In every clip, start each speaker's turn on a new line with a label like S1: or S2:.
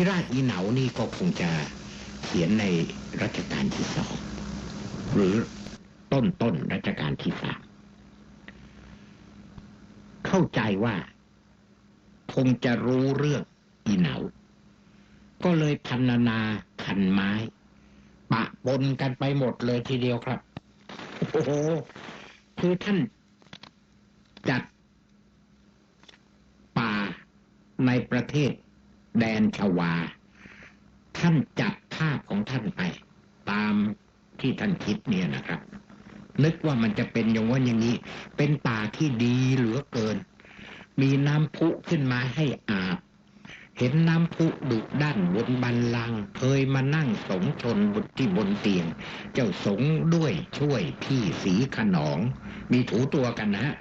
S1: นิราชอีเหนานี่ก็คงจะเขียนในรัชกาลที่สองหรือต้นต้นรัชกาลที่สามเข้าใจว่าคงจะรู้เรื่องอีเหนา ก็เลยพันนาคันไม้ ปะปนกันไปหมดเลยทีเดียวครับ โอ้โหคือท่านจัดป่าในประเทศ แดนชวา ท่านจัดภาพของท่านไป ตามที่ท่านคิดเนี่ยนะครับ นึกว่ามันจะเป็นอย่างว่าอย่างนี้ เป็นป่าที่ดีเหลือเกิน มีน้ำพุขึ้นมาให้อาบเห็นน้ำพุดุด้านบนบันลัง เคยมานั่งสงชนบนที่บนเตียง เจ้าสงด้วยช่วยพี่สีขนอง มีถูตัวกันนะฮะ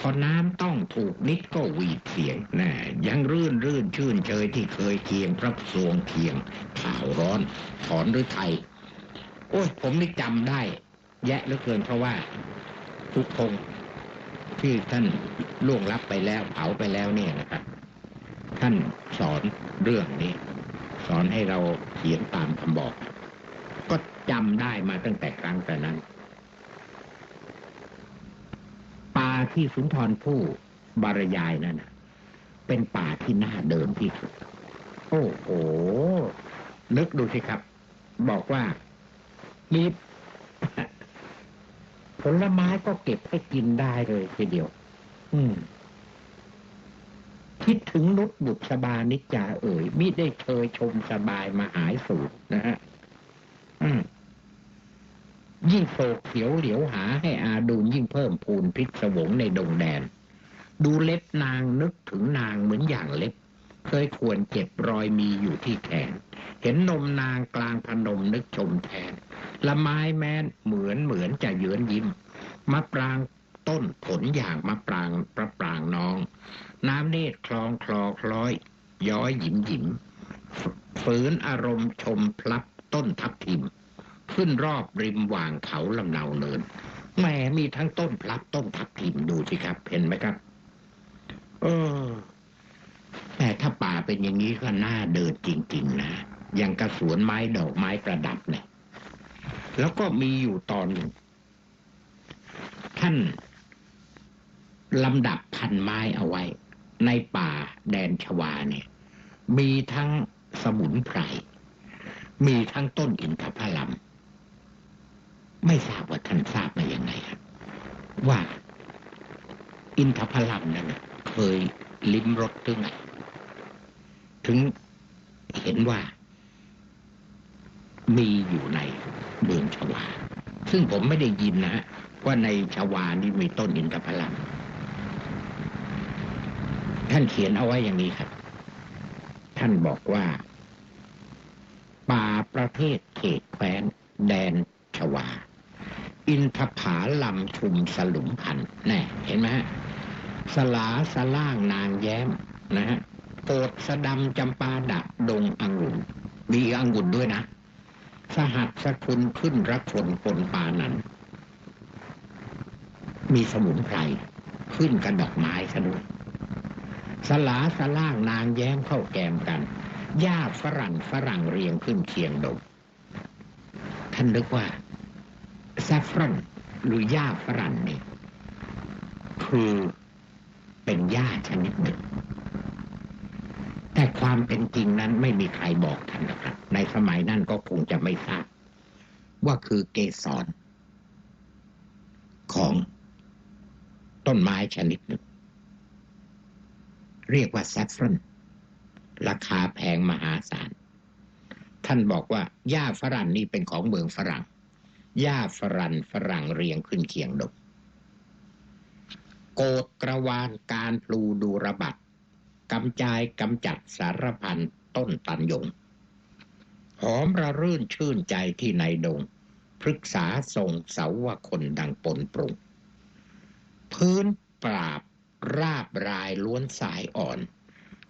S1: พอน้ำต้องถูกนิดก็หวีดเสียงนะยังรื่นรื่นชื่นเชยที่เคยเคียงพระสวงเคียงข่าวร้อนถอนหรือไทย โอ้ย ผมนี่จำได้ แยะเหลือเกินเพราะว่า ทุกพงที่ท่านล่วงลับไปแล้วเผาไปแล้วเนี่ยนะครับ ท่านสอนเรื่องนี้ สอนให้เราเขียนตามคำบอก ก็จำได้มาตั้งแต่ครั้งแต่นั้น ป่า ที่สุนทรผู้บรรยายนั่นนะเป็นป่าที่น่าเดินที่สุด โอ้โหนึกดูสิครับ บอกว่ามีผลไม้ก็เก็บให้กินได้เลยทีเดียว อืม คิดถึงนุชบุตรสบานิจจาเอ่ยมิได้เคยชมสบายมาหายสูตรนะฮะ ยิ่งโศกเขียวเหลียวหาให้อาดูลยิ่งเพิ่มพูนพิศวงในดงแดน ดูเล็บนางนึกถึงนางเหมือนอย่างเล็บ เคยควรเจ็บรอยมีอยู่ที่แขน เห็นนมนางกลางพนมนึกชมแทน ละไม้แม้นเหมือนเหมือนจะเยือนยิ้มมะปรางต้นผลอย่างมะปรางประปรางน้อง น้ำเนตรคลองคลอคล้อย ย้อยหยิมหยิมฝืนอารมณ์ชมพลับต้นทับทิม ขึ้นรอบริมว่างเขาลำเนาเนินแหมมีทั้งต้นพลับต้นทับทิมดูสิครับ เห็นไหมครับ เออแต่ถ้าป่าเป็นอย่างนี้ก็น่าเดินจริง ๆ นะอย่างกระสวนไม้ดอกไม้ประดับเนี่ย แล้วก็มีอยู่ตอนหนึ่ง ท่านลำดับพันไม้เอาไว้ ในป่าแดนชวาเนี่ย มีทั้งสมุนไพร มีทั้งต้นอินทผลัม ไม่ทราบว่าท่านทราบมาอย่างไงครับว่าอินทผลัมนั้นนะเคยลิ้มรสถึงไงถึงเห็นว่า มีอยู่ในเมืองชวา ซึ่งผมไม่ได้ยินนะว่าในชวานี่มีต้นอินทผลัมท่านเขียนเอาไว้อย่างนี้ครับ ท่านบอกว่า ป่าประเทศเขตแคว้นแดนชวา อินทผาลำชุมสลุมพันแน่เห็นไหมฮะสลาสล่างนางแย้มนะฮะโปดสะดำจำปาดักดงองุ่นมีอังุ่นด้วยนะ สหัสสคุณขึ้นรักคนปนปานั้น มีสมุนไพรขึ้นกันดอกไม้ซะด้วยสลาสล่างนางแย้มเข้าแกมกันหญ้าฝรั่งฝรั่งเรียงขึ้นเคียงดงท่านนึกว่า ซฟรอนหรือหญ้าฝรั่งนี่คือเป็นหญ้าชนิดหนึ่ง แต่ความเป็นจริงนั้นไม่มีใครบอกท่านนะครับ ในสมัยนั้นก็คงจะไม่ทราบ ว่าคือเกสรของต้นไม้ชนิดหนึ่ง เรียกว่าแซฟรอนราคาแพงมหาศาล ท่านบอกว่าหญ้าฝรั่งนี่เป็นของเมืองฝรั่ง หญ้าฝรั่งฝรั่งเรียงขึ้นเคียงดก โกดกระวานการพลูดูระบัดกำจายกำจัดสารพันต้นตันยง หอมระรื่นชื่นใจที่ในดง พฤกษาทรงเสาวคนดังปนปรุง พื้นปราบราบรายล้วนสายอ่อน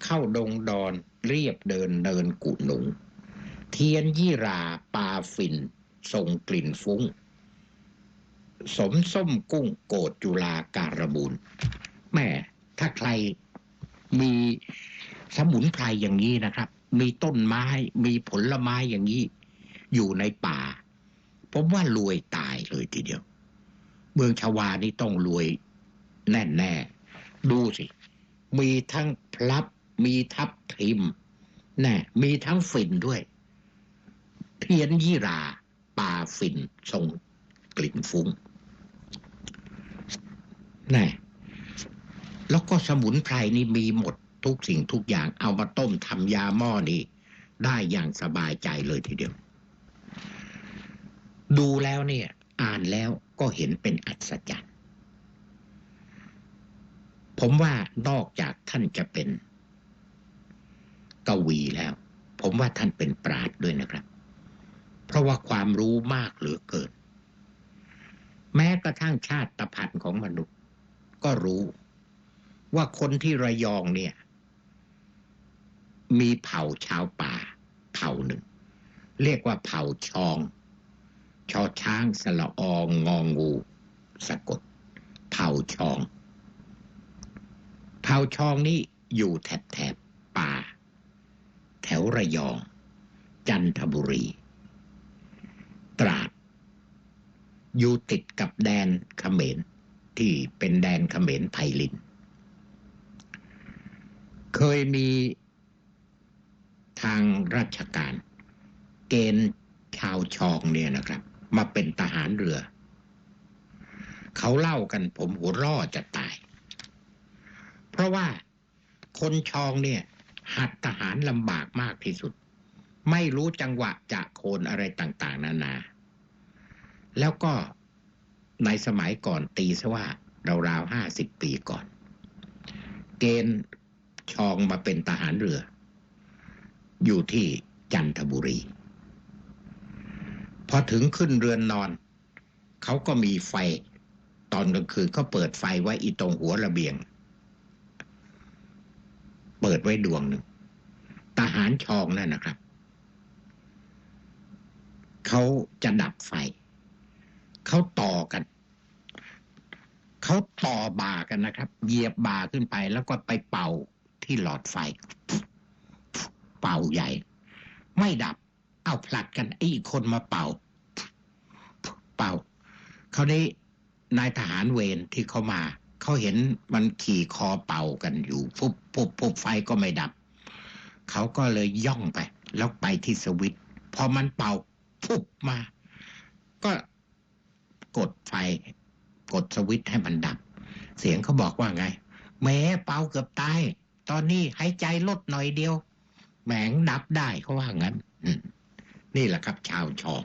S1: เข้าดงดอนเรียบเดินเนินกุหนุง เทียนยี่ราปาฝิ่น ส่งกลิ่นฟุ้ง สมส้มกุ้งโกดจุลาการบูลแม่ถ้าใครมีสมุนไพรอย่างนี้นะครับ มีต้นไม้มีผลไม้อย่างนี้ อยู่ในป่าผมว่ารวยตายเลยทีเดียว เมืองชวานี่ต้องรวยแน่แน่ๆดูสิ มีทั้งพลับ มีทับทิมแน่มีทั้งฝิ่นด้วย เพียนยี่รา ปาฝิ่นทรงกลิ่นฟุ้งแน่แล้วก็สมุนไพรนี่มีหมดทุกสิ่งทุกอย่างเอามาต้มทำยาหม้อนี่ได้อย่างสบายใจเลยทีเดียว ดูแล้วเนี่ย อ่านแล้วก็เห็นเป็นอัศจรรย์ผมว่านอกจากท่านจะเป็นกวีแล้ว ผมว่าท่านเป็นปราดด้วยนะครับ เพราะว่าความรู้มากเหลือเกิน แม้กระทั่งชาติพันธุ์ของมนุษย์ ก็รู้ว่าคนที่ระยองเนี่ย มีเผ่าชาวป่า เผ่าหนึ่ง เรียกว่าเผ่าชอง ชอช้างสละอองงองูสะกด เผ่าชอง เผ่าชองนี่อยู่แถบแถบป่า แถวระยอง จันทบุรี ตราด อยู่ติดกับแดนเขมรที่เป็นแดนเขมรไพลิน เคยมีทางราชการ เกณฑ์ชาวชองเนี่ยนะครับ มาเป็นทหารเรือ เขาเล่ากันผมหัวร่อจะตาย เพราะว่าคนชองเนี่ย หัดทหารลำบากมากที่สุด ไม่รู้จังหวะจะโคนอะไรต่าง ๆ นานา แล้วก็ในสมัยก่อนตีซะว่าราวๆห้าสิบปีก่อน เกณฑ์ชองมาเป็นทหารเรือ อยู่ที่จันทบุรี พอถึงขึ้นเรือนนอน เขาก็มีไฟตอนกลางคืนก็เปิดไฟไว้อีตรงหัวระเบียง เปิดไว้ดวงหนึ่งทหารชองนั่นนะครับ เขาจะดับไฟ เขาต่อกัน เขาต่อบ่ากันนะครับ เหยียบบ่าขึ้นไปแล้วก็ไปเป่าที่หลอดไฟ เป่าใหญ่ ไม่ดับ เอาผลัดกันไอ้คนมาเป่า เป่า เขาได้นายทหารเวรที่เขามา เขาเห็นมันขี่คอเป่ากันอยู่ฟุบฟุบฟุบไฟก็ไม่ดับ เขาก็เลยย่องไป แล้วไปที่สวิตพอมันเป่า ฟุบมา ก็กดไฟ กดสวิตช์ให้มันดับ เสียงเขาบอกว่าไงแม้เป่าเกือบตาย ตอนนี้หายใจลดหน่อยเดียวแหมงดับได้เขาว่างั้นนี่แหละครับ ชาวชอง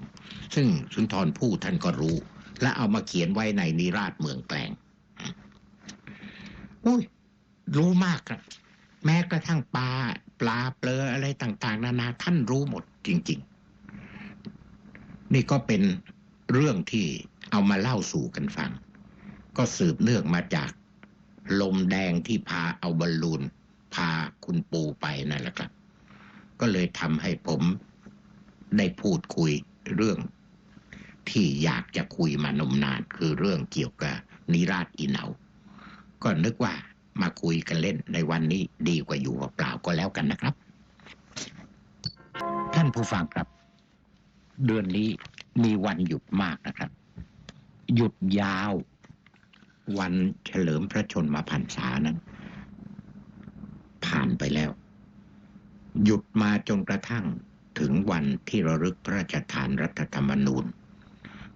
S1: ซึ่งสุนทรภู่ท่านก็รู้ และเอามาเขียนไว้ในนิราชเมืองแกลงอุ้ยรู้มากครับ แม้กระทั่งปลาปลาเปลืออะไรต่าง ๆ นานาท่านรู้หมดจริง ๆ นี่ก็เป็นเรื่องที่เอามาเล่าสู่กันฟัง ก็สืบเนื่องมาจากลมแดงที่พาเอาบอลลูน พาคุณปูไปนั่นแหละครับ ก็เลยทำให้ผมได้พูดคุยเรื่องที่อยากจะคุยมานมนานคือเรื่องเกี่ยวกับนิราชอีเหนาก็นึกว่ามาคุยกันเล่นในวันนี้ดีกว่าอยู่เปล่าก็แล้วกันนะครับ ท่านผู้ฟังครับ เดือนนี้มีวันหยุดมากนะครับ หยุดยาววันเฉลิมพระชนมพรรษานั้น ผ่านไปแล้ว หยุดมาจนกระทั่งถึงวันที่ระลึกพระราชทานรัฐธรรมนูญ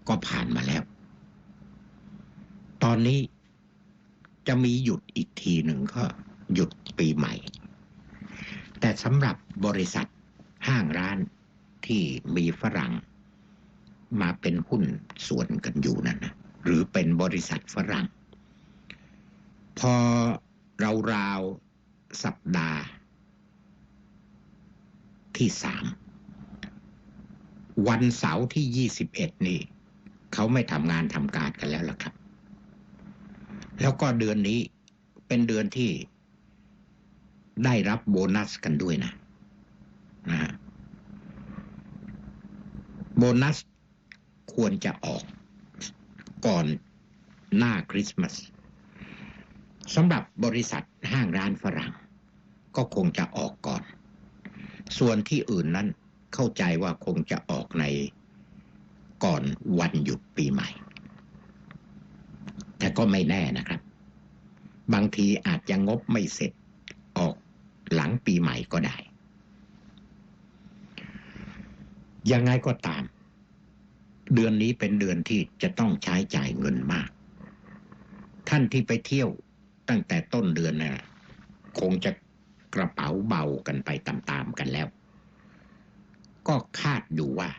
S1: ก็ผ่านมาแล้ว ตอนนี้จะมีหยุดอีกทีหนึ่งก็หยุดปีใหม่ แต่สำหรับบริษัทห้างร้าน ที่มีฝรั่ง มาเป็นหุ้นส่วนกันอยู่นั่นนะหรือเป็นบริษัทฝรั่ง พอราราวๆสัปดาห์ ที่สามวันเสาร์ที่ยี่สิบเอ็ดนี่เขาไม่ทำงานทำการกันแล้วล่ะครับ แล้วก็เดือนนี้เป็นเดือนที่ได้รับโบนัสกันด้วยนะนะฮะโบ นัสควรจะออกก่อนหน้าคริสต์มาสสำหรับบริษัทห้างร้านฝรั่ง ก็คงจะออกก่อน ส่วนที่อื่นนั้นเข้าใจว่าคงจะออกในก่อนวันหยุดปีใหม่ แต่ก็ไม่แน่นะครับ บางทีอาจจะงบไม่เสร็จออกหลังปีใหม่ก็ได้ ยังไงก็ตาม เดือนนี้เป็นเดือนที่จะต้องใช้จ่ายเงินมาก ท่านที่ไปเที่ยวตั้งแต่ต้นเดือนนะ่ะคงจะกระเป๋าเบากันไปตามๆกันแล้ว ก็คาดอยู่ว่า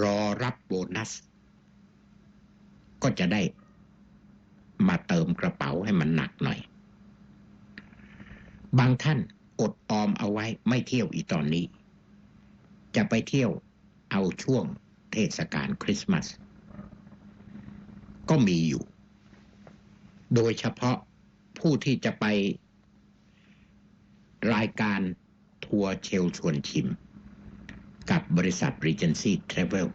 S1: รอรับโบนัส ก็จะได้มาเติมกระเป๋าให้มันหนักหน่อย บางท่านอดออมเอาไว้ไม่เที่ยวอีตอนนี้ จะไปเที่ยวเอาช่วง เทศกาลคริสต์มาส ก็มีอยู่ โดยเฉพาะผู้ที่จะไปรายการทัวร์เชลชวนชิม กับบริษัท Regency Travel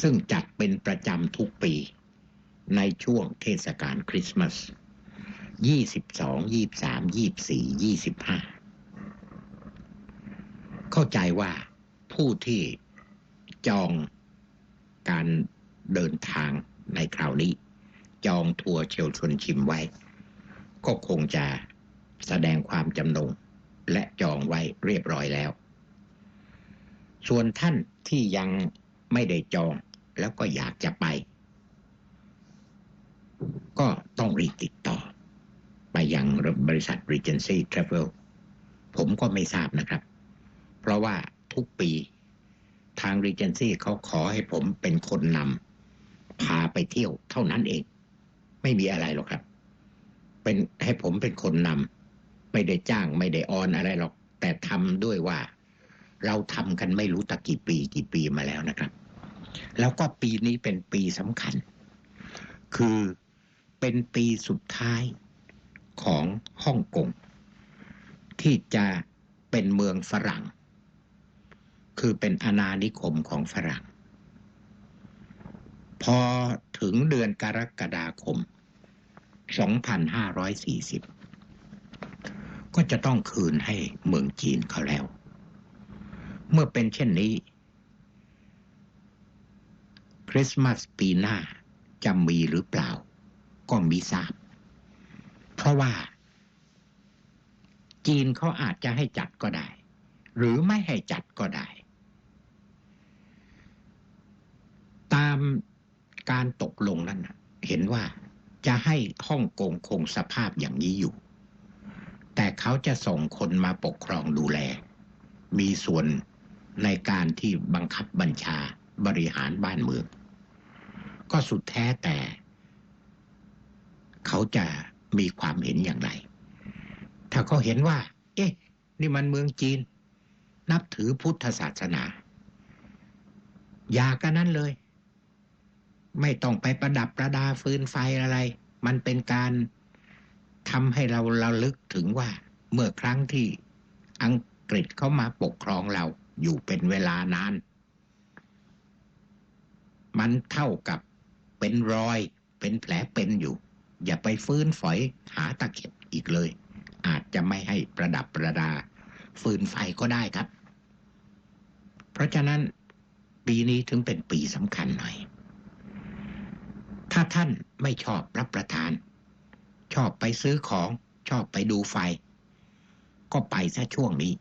S1: ซึ่งจัดเป็นประจำทุกปีในช่วงเทศกาลคริสต์มาส 22 23 24 25 เข้าใจว่าผู้ที่ จองการเดินทางในคราวนี้ จองทัวร์เชลชวนชิมไว้ ก็คงจะแสดงความจำนงและจองไว้เรียบร้อยแล้ว ส่วนท่านที่ยังไม่ได้จองแล้วก็อยากจะไป ก็ต้องรีบติดต่อ ไปยังบริษัท Regency Travel ผมก็ไม่ทราบนะครับ เพราะว่าทุกปี ทาง Regency เขาขอให้ผมเป็นคนนำพาไปเที่ยวเท่านั้นเอง ไม่มีอะไรหรอกครับ เป็นให้ผมเป็นคนนำไม่ได้จ้างไม่ได้ออนอะไรหรอก แต่ทำด้วยว่า เราทำกันไม่รู้ตะกี่ปีกี่ปีมาแล้วนะครับ แล้วก็ปีนี้เป็นปีสำคัญ คือเป็นปีสุดท้ายของฮ่องกงที่จะเป็นเมืองฝรั่ง คือเป็นอาณานิคมของฝรั่ง พอถึงเดือนกรกฎาคม 2540 ก็จะต้องคืนให้เมืองจีนเขาแล้ว เมื่อเป็นเช่นนี้ คริสต์มาสปีหน้าจะมีหรือเปล่า ก็มิทราบ เพราะว่า จีนเขาอาจจะให้จัดก็ได้ หรือไม่ให้จัดก็ได้ ตามการตกลงนั้นเห็นว่าจะให้ฮ่องกงคงสภาพอย่างนี้อยู่ แต่เขาจะส่งคนมาปกครองดูแล มีส่วนในการที่บังคับบัญชาบริหารบ้านเมือง ก็สุดแท้แต่ เขาจะมีความเห็นอย่างไร ถ้าเขาเห็นว่า เอ๊ะ นี่มันเมืองจีน นับถือพุทธศาสนา อย่ากันนั้นเลย ไม่ต้องไปประดับประดาฟืนไฟอะไร มันเป็นการทำให้เราเราลึกถึงว่า เมื่อครั้งที่อังกฤษเข้ามาปกครองเราอยู่เป็นเวลานาน มันเท่ากับเป็นรอยเป็นแผลเป็นอยู่ อย่าไปฟื้นฝอยหาตะเข็บอีกเลย อาจจะไม่ให้ประดับประดา ฟืนไฟก็ได้ครับ เพราะฉะนั้นปีนี้ถึงเป็นปีสำคัญหน่อย ถ้าท่านไม่ชอบรับประทาน ชอบไปซื้อของชอบไปดูไฟ ก็ไปซะช่วงนี้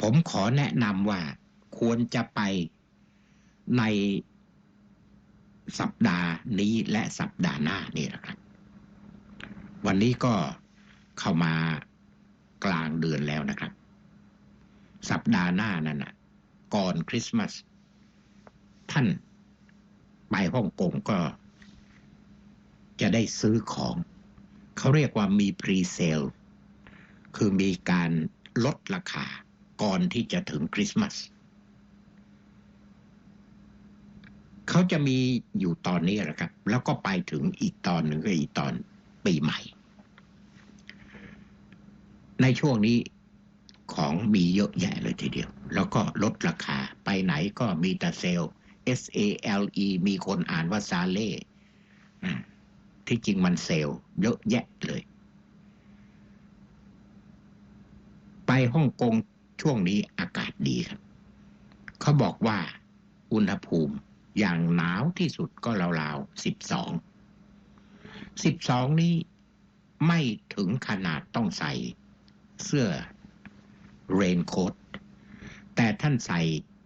S1: ผมขอแนะนำว่าควรจะไปในสัปดาห์นี้และสัปดาห์หน้านี่แหละครับ วันนี้ก็เข้ามากลางเดือนแล้วนะครับ สัปดาห์หน้านั่นนะก่อนคริสต์มาสท่าน ไปฮ่องกงก็จะได้ซื้อของ เขาเรียกว่ามีพรีเซลคือมีการลดราคาก่อนที่จะถึงคริสต์มาสเขาจะมีอยู่ตอนนี้แหละครับ แล้วก็ไปถึงอีกตอนหนึ่งก็อีกตอนปีใหม่ ในช่วงนี้ของมีเยอะแยะเลยทีเดียว แล้วก็ลดราคาไปไหนก็มีแต่เซลล์ S A L E มีคนอ่านว่าซาเล่ที่จริงมันเซลเยอะแยะเลย ไปฮ่องกงช่วงนี้อากาศดีครับ เขาบอกว่าอุณหภูมิอย่างหนาวที่สุดก็ราวๆสิบสอง สิบสองนี้ไม่ถึงขนาดต้องใส่เสื้อเรนโค้ทแต่ท่านใส่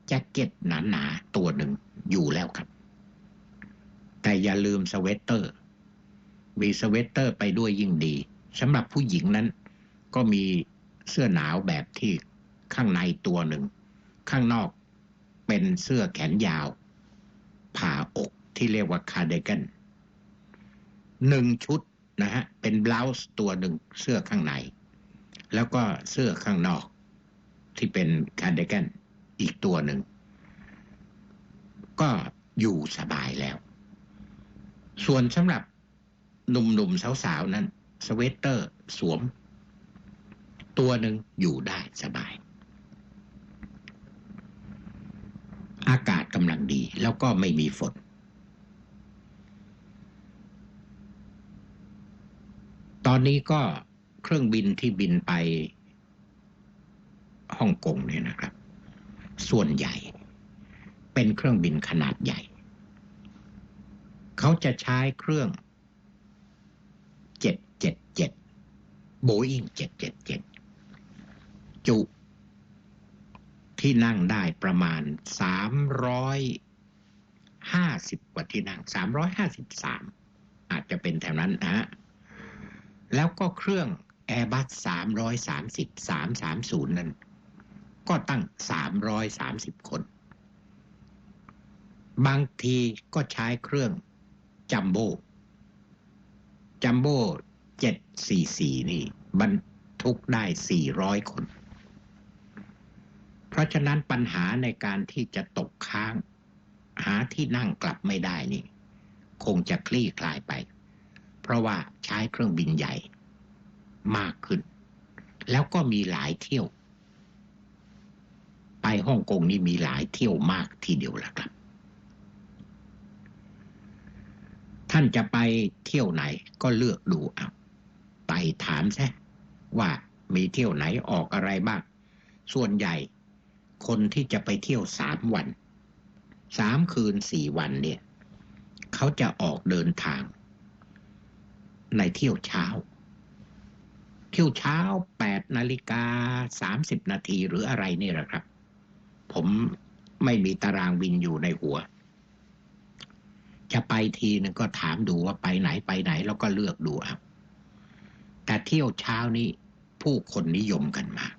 S1: แจ็คเก็ตหนาๆตัวหนึ่ง อยู่แล้วครับ แต่อย่าลืมสเวตเตอร์ มีสเวตเตอร์ไปด้วยยิ่งดีสำหรับผู้หญิงนั้น ก็มีเสื้อหนาวแบบที่ข้างในตัวหนึ่ง ข้างนอกเป็นเสื้อแขนยาว ผ่าอกที่เรียกว่าคาร์เดกันหนึ่งชุดนะฮะ เป็นบลาส์ตัวหนึ่งเสื้อข้างใน แล้วก็เสื้อข้างนอกที่เป็นคาร์เดกันอีกตัวหนึ่ง ก็อยู่สบายแล้ว ส่วนสำหรับหนุ่มๆสาวๆนั้น สเวตเตอร์สวม ตัวหนึ่งอยู่ได้สบาย อากาศกำลังดีแล้วก็ไม่มีฝน ตอนนี้ก็เครื่องบินที่บินไปฮ่องกงเนี่ยนะครับ ส่วนใหญ่ เป็นเครื่องบินขนาดใหญ่ เขาจะใช้เครื่อง 777โบอิง777 จุ ที่นั่งได้ประมาณ 350 กว่าที่นั่ง 353 อาจจะเป็นแถวนั้นนะฮะแล้วก็เครื่อง Airbus 330 330 นั้น ก็ตั้ง 330 คน บางทีก็ใช้เครื่องจัมโบ้จัมโบ้744นี่บรรทุกได้400คน เพราะฉะนั้นปัญหาในการที่จะตกค้าง หาที่นั่งกลับไม่ได้นี่ คงจะคลี่คลายไป เพราะว่าใช้เครื่องบินใหญ่มากขึ้น แล้วก็มีหลายเที่ยว ไปฮ่องกงนี่มีหลายเที่ยวมากทีเดียวละครับ ท่านจะไปเที่ยวไหนก็เลือกดูเอาไปถามซะว่ามีเที่ยวไหนออกอะไรบ้าง ส่วนใหญ่คนที่จะไปเที่ยวสามวันสามคืนสี่วันเนี่ย เขาจะออกเดินทาง ในเที่ยวเช้า เที่ยวเช้าแปดนาฬิกาสามสิบนาทีหรืออะไรนี่แหละครับ ผมไม่มีตารางบินอยู่ในหัว จะไปทีนึงก็ถามดูว่าไปไหนไปไหน แล้วก็เลือกดูเอาแต่เที่ยวเช้านี้ผู้คนนิยมกันมาก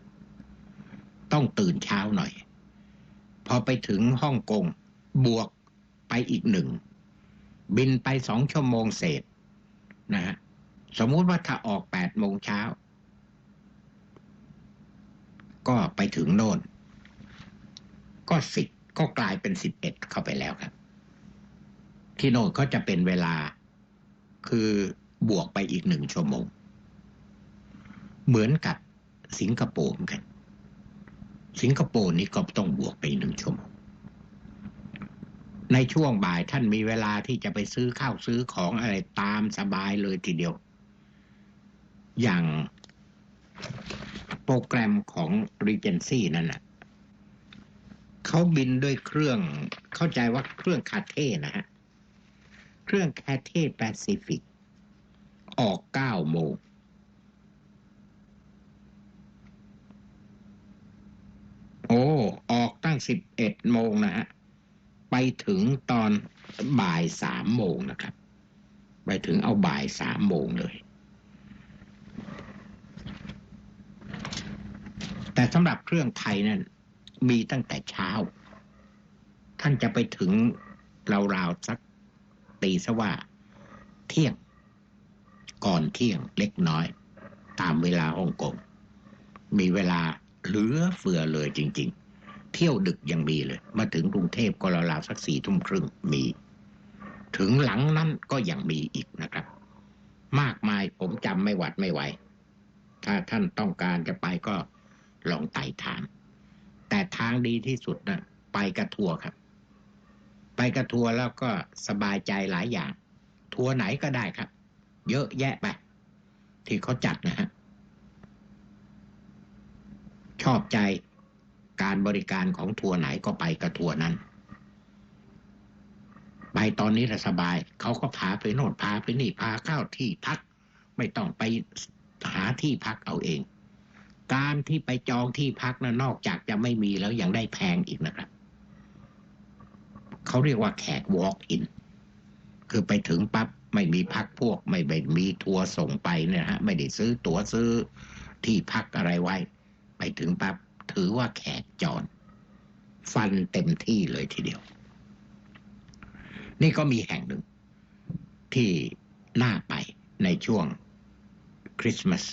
S1: ต้องตื่นเช้าหน่อย พอไปถึงฮ่องกงบวกไปอีกหนึ่ง บินไปสองชั่วโมงเศษนะฮะสมมุติว่าถ้าออกแปดโมงเช้า ก็ไปถึงโน่น ก็สิบก็กลายเป็นสิบเอ็ดเข้าไปแล้วครับ ที่โน่นก็จะเป็นเวลาคือบวกไปอีกหนึ่งชั่วโมง เหมือนกับสิงคโปร์กัน สิงคโปร์นี่ก็ต้องบวกไปหนึ่งชั่วโมง ในช่วงบ่ายท่านมีเวลาที่จะไปซื้อข้าวซื้อของอะไรตามสบายเลยทีเดียว อย่างโปรแกรมของ Regency นั่นน่ะเขาบินด้วยเครื่องเข้าใจว่าเครื่องคาเท่นะฮะ เครื่องแคาเทแปซิฟิก ออกเก้าโมงโอ้ออกตั้งสิบเอ็ดโมงนะฮะไปถึงตอนบ่ายสามโมงนะครับ ไปถึงเอาบ่ายสามโมงเลย แต่สำหรับเครื่องไทยนั่นมีตั้งแต่เช้า ท่านจะไปถึงราวๆสัก ตีซะว่า เที่ยง ก่อนเที่ยงเล็กน้อย ตามเวลาฮ่องกงมีเวลาเหลือเฟือเลยจริง ๆ เที่ยวดึกยังมีเลย มาถึงกรุงเทพก็ราวๆสักสี่ทุ่มครึ่งมี ถึงหลังนั้นก็ยังมีอีกนะครับ มากมายผมจำไม่หวัดไม่ไหว ถ้าท่านต้องการจะไปก็ลองไต่ถาม แต่ทางดีที่สุดนะ่ะไปกระทัวครับ ไปกับทัวร์แล้วก็สบายใจหลายอย่าง ทัวร์ไหนก็ได้ครับ เยอะแยะไป ที่เขาจัดนะฮะชอบใจการบริการของทัวร์ไหนก็ไปกับทัวร์นั้น ไปตอนนี้ละสบาย เขาก็พาไปโน่นพาไปนี่พาเข้าที่พัก ไม่ต้องไปหาที่พักเอาเอง การที่ไปจองที่พักนะนอกจากจะไม่มีแล้วยังได้แพงอีกนะครับ เขาเรียกว่าแขก walk in คือไปถึงปั๊บไม่มีพักพวก ไม่ไปมีทัวร์ส่งไปเนี่ยฮะไม่ได้ซื้อตั๋วซื้อที่พักอะไรไว้ ไปถึงปั๊บถือว่าแขกจร ฟันเต็มที่เลยทีเดียว นี่ก็มีแห่งหนึ่ง ที่น่าไปในช่วงคริสต์มาส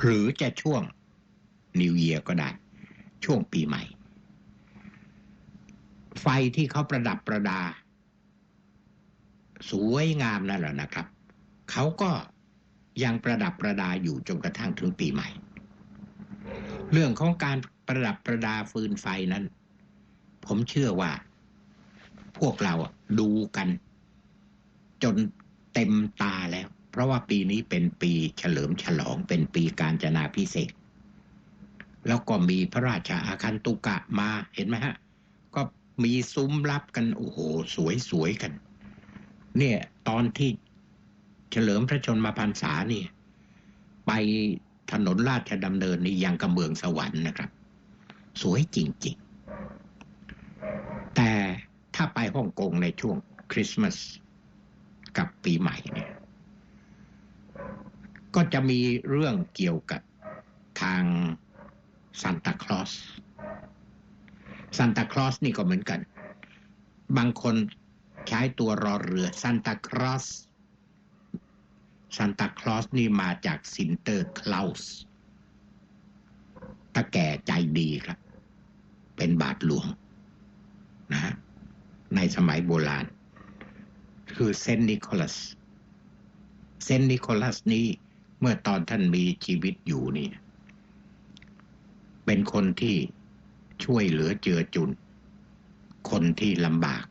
S1: หรือจะช่วงนิวเยียร์ก็ได้ ช่วงปีใหม่ ไฟที่เขาประดับประดา สวยงามนั่นแหละนะครับเขาก็ยังประดับประดาอยู่จนกระทั่งถึงปีใหม่ เรื่องของการประดับประดาฟืนไฟนั้น ผมเชื่อว่า พวกเราดูกัน จนเต็มตาแล้ว เพราะว่าปีนี้เป็นปีเฉลิมฉลองเป็นปีการจนาพิเศษ แล้วก็มีพระราชอาคันตุกะมาเห็นไหมฮะ มีซุ้มรับกันโอ้โหสวยๆกัน เนี่ย ตอนที่เฉลิมพระชนมพรรษานี่ ไปถนนราชดำเนินนี่ยังกับเมืองสวรรค์นะครับ สวยจริงๆ แต่ถ้าไปฮ่องกงในช่วงคริสต์มาสกับปีใหม่เนี่ย ก็จะมีเรื่องเกี่ยวกับทางซานตาคลอส ซานตาคลอสนี่ก็เหมือนกัน บางคนใช้ตัวรอเรือซานตาคลอสซานตาคลอสนี่มาจากซินเตอร์คลาสตาแก่ใจดีครับ เป็นบาทหลวงนะฮะในสมัยโบราณ คือเซนนิโคลัส เซนนิโคลัสนี้เมื่อตอนท่านมีชีวิตอยู่นี่ เป็นคนที่ ช่วยเหลือเจือจุน คนที่ลำบาก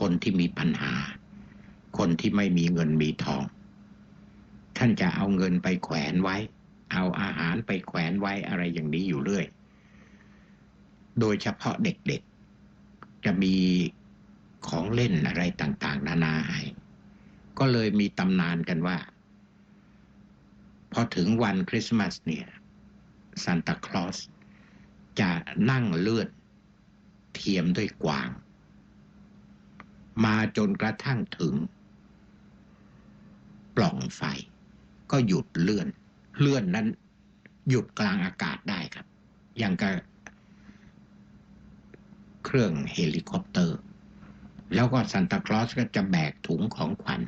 S1: คนที่มีปัญหา คนที่ไม่มีเงินมีทอง ท่านจะเอาเงินไปแขวนไว้ เอาอาหารไปแขวนไว้อะไรอย่างนี้อยู่เรื่อย โดยเฉพาะเด็กๆ จะมีของเล่นอะไรต่าง ๆ นานาให้ก็เลยมีตำนานกันว่า พอถึงวันคริสต์มาสเนี่ยซานตาคลอส จะนั่งเลื่อนเทียมด้วยกวาง มาจนกระทั่งถึง ปล่องไฟ ก็หยุดเลื่อน เลื่อนนั้น หยุดกลางอากาศได้ครับ อย่างกับเครื่องเฮลิคอปเตอร์ แล้วก็ซันตาคลอสก็จะแบกถุงของขวัญ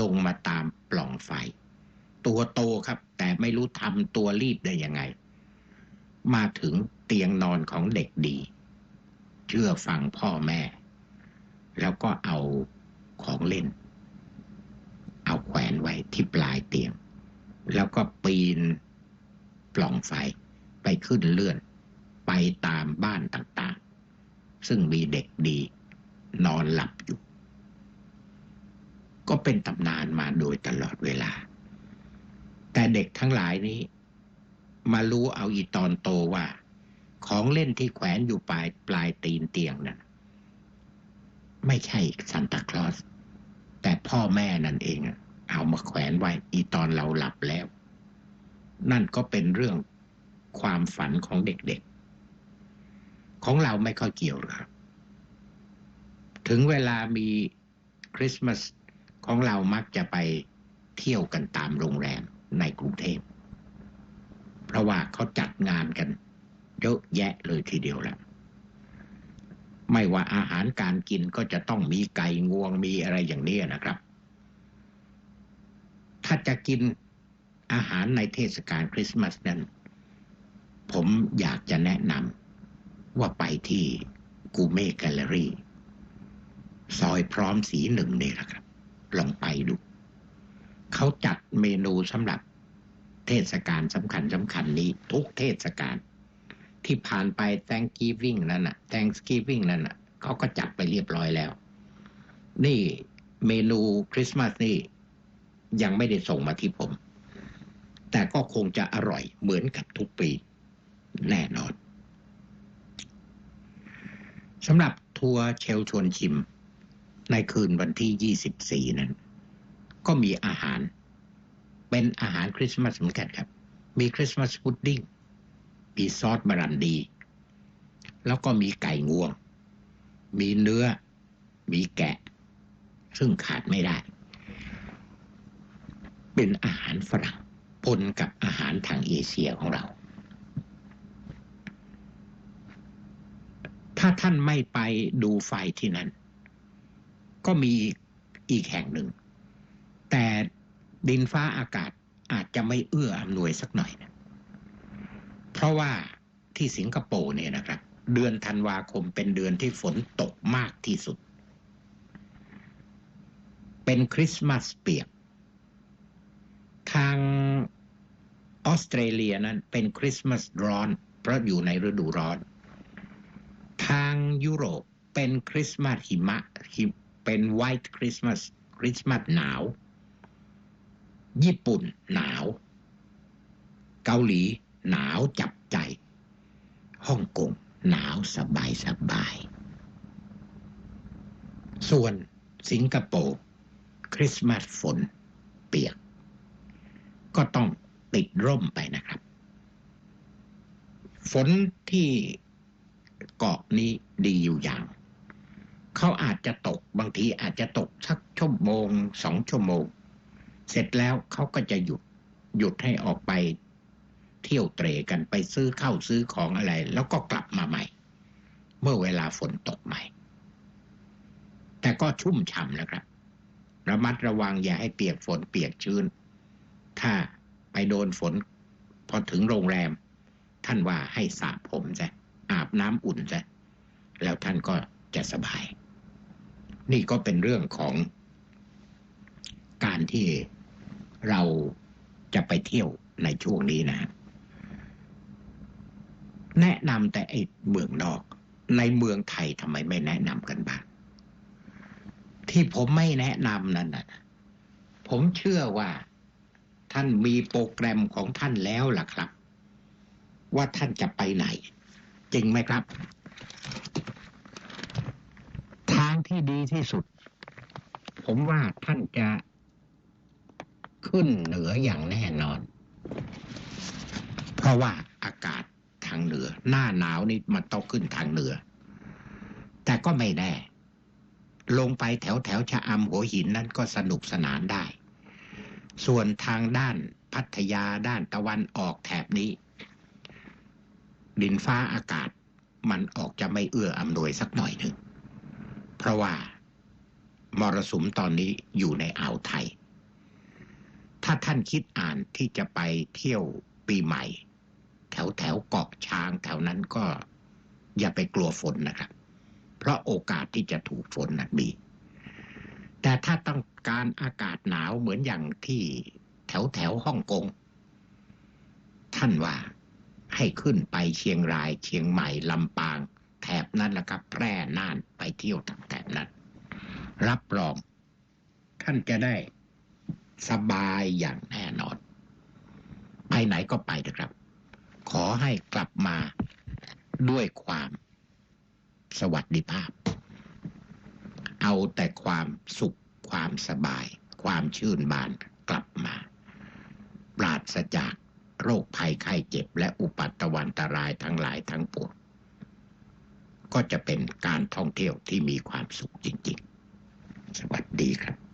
S1: ลงมาตามปล่องไฟ ตัวโตครับ แต่ไม่รู้ทำตัวรีบได้ยังไง มาถึง เตียงนอนของเด็กดี เชื่อฟังพ่อแม่ แล้วก็เอาของเล่น เอาแขวนไว้ที่ปลายเตียง แล้วก็ปีนปล่องไฟไปขึ้นเลื่อน ไปตามบ้านต่างๆ ซึ่งมีเด็กดี นอนหลับอยู่ ก็เป็นตำนานมาโดยตลอดเวลา แต่เด็กทั้งหลายนี้ มารู้เอาอีตอนโตว่า ของเล่นที่แขวนอยู่ปลายปลายตีนเตียงนั้นไม่ใช่ซันตาคลอส แต่พ่อแม่นั่นเองอะเอามาแขวนไว้อีตอนเราหลับแล้ว นั่นก็เป็นเรื่องความฝันของเด็กๆ ของเราไม่ค่อยเกี่ยวหรอกครับ ถึงเวลามีคริสต์มาสของเรามักจะไปเที่ยวกันตามโรงแรมในกรุงเทพ เพราะว่าเขาจัดงานกัน เยอะแยะเลยทีเดียวแหละไม่ว่าอาหารการกินก็จะต้องมีไก่งวงมีอะไรอย่างนี้นะครับ ถ้าจะกินอาหารในเทศกาลคริสต์มาสนั้น ผมอยากจะแนะนำว่าไปที่กูเม่แกลเลอรี่ซอยพร้อมสีหนึ่งนี่แหละครับ ลองไปดู เขาจัดเมนูสำหรับเทศกาลสำคัญสำคัญนี้ทุกเทศกาล ที่ผ่านไป Thanksgiving นั่นน่ะ Thanksgiving นั่นน่ะเขาก็จัดไปเรียบร้อยแล้ว นี่เมนูคริสต์มาสนี่ยังไม่ได้ส่งมาที่ผม แต่ก็คงจะอร่อยเหมือนกับทุกปี แน่นอนสำหรับทัวร์เชลชวนชิม ในคืนวันที่ 24 นั้น ก็มีอาหาร เป็นอาหารคริสต์มาสเหมือนกันครับ มีคริสต์มาสพุดดิ้ง มีซอสบรันดี แล้วก็มีไก่งวง มีเนื้อ มีแกะ ซึ่งขาดไม่ได้ เป็นอาหารฝรั่งปนกับอาหารทางเอเชียของเรา ถ้าท่านไม่ไปดูไฟที่นั้น ก็มีอีกแห่งหนึ่ง แต่ดินฟ้าอากาศอาจจะไม่เอื้ออำนวยสักหน่อยนะ เพราะว่าที่สิงคโปร์เนี่ยนะครับ เดือนธันวาคมเป็นเดือนที่ฝนตกมากที่สุด เป็นคริสต์มาสเปียก ทางออสเตรเลียนั้นเป็นคริสต์มาสร้อน เพราะอยู่ในฤดูร้อน ทางยุโรปเป็นคริสต์มาสหิมะเป็นไวท์คริสต์มาสคริสต์มาสหนาว ญี่ปุ่นหนาว เกาหลี หนาวจับใจ ฮ่องกงหนาวสบายสบาย ส่วนสิงคโปร์คริสต์มาสฝนเปียก ก็ต้องติดร่มไปนะครับ ฝนที่เกาะนี้ดีอยู่อย่าง เขาอาจจะตกบางทีอาจจะตกสักชั่วโมงสองชั่วโมง เสร็จแล้วเขาก็จะหยุดหยุดให้ออกไป เที่ยวเตรกันไปซื้อข้าวซื้อของอะไร แล้วก็กลับมาใหม่ เมื่อเวลาฝนตกใหม่ แต่ก็ชุ่มฉ่ำนะครับ ระมัดระวังอย่าให้เปียกฝนเปียกชื้น ถ้าไปโดนฝนพอถึงโรงแรม ท่านว่าให้สระผมซะอาบน้ำอุ่นซะแล้วท่านก็จะสบาย นี่ก็เป็นเรื่องของการที่เราจะไปเที่ยวในช่วงนี้นะ แนะนำแต่ไอ้เมืองนอก ในเมืองไทยทำไมไม่แนะนำกันบ้าง ที่ผมไม่แนะนำนั่นนะผมเชื่อว่าท่านมีโปรแกรมของท่านแล้วล่ะครับ ว่าท่านจะไปไหน จริงไหมครับ ทางที่ดีที่สุด ผมว่าท่านจะขึ้นเหนืออย่างแน่นอน เพราะว่าอากาศางเหนือ หน้าหนาวนี่มันต้องขึ้นทางเหนือ แต่ก็ไม่แน่ ลงไปแถวแถวชะอำหัวหินนั่นก็สนุกสนานได้ ส่วนทางด้านพัทยาด้านตะวันออกแถบนี้ ดินฟ้าอากาศมันออกจะไม่เอื้ออำนวยสักหน่อยหนึ่ง เพราะว่ามรสุมตอนนี้อยู่ในอ่าวไทย ถ้าท่านคิดอ่านที่จะไปเที่ยวปีใหม่ ถวแถวเกาะช้างแถวนั้นก็อย่าไปกลัวฝนนะครับ เพราะโอกาสที่จะถูกฝนนั้นมี แต่ถ้าต้องการอากาศหนาวเหมือนอย่างที่แถวแถวฮ่องกง ท่านว่าให้ขึ้นไปเชียงราย เชียงใหม่ลำปาง แถบนั้นแหละครับ แพร่น่านไปเที่ยวทางแถบนั้น รับรอง ท่านจะได้สบายอย่างแน่นอน ไปไหนก็ไปนะครับ ขอให้กลับมาด้วยความสวัสดิภาพ เอาแต่ความสุขความสบาย ความชื่นบานกลับมา ปราศจากโรคภัยไข้เจ็บและอุปัตวันตรายทั้งหลายทั้งปวงก็จะเป็นการท่องเที่ยวที่มีความสุขจริง ๆ สวัสดีครับ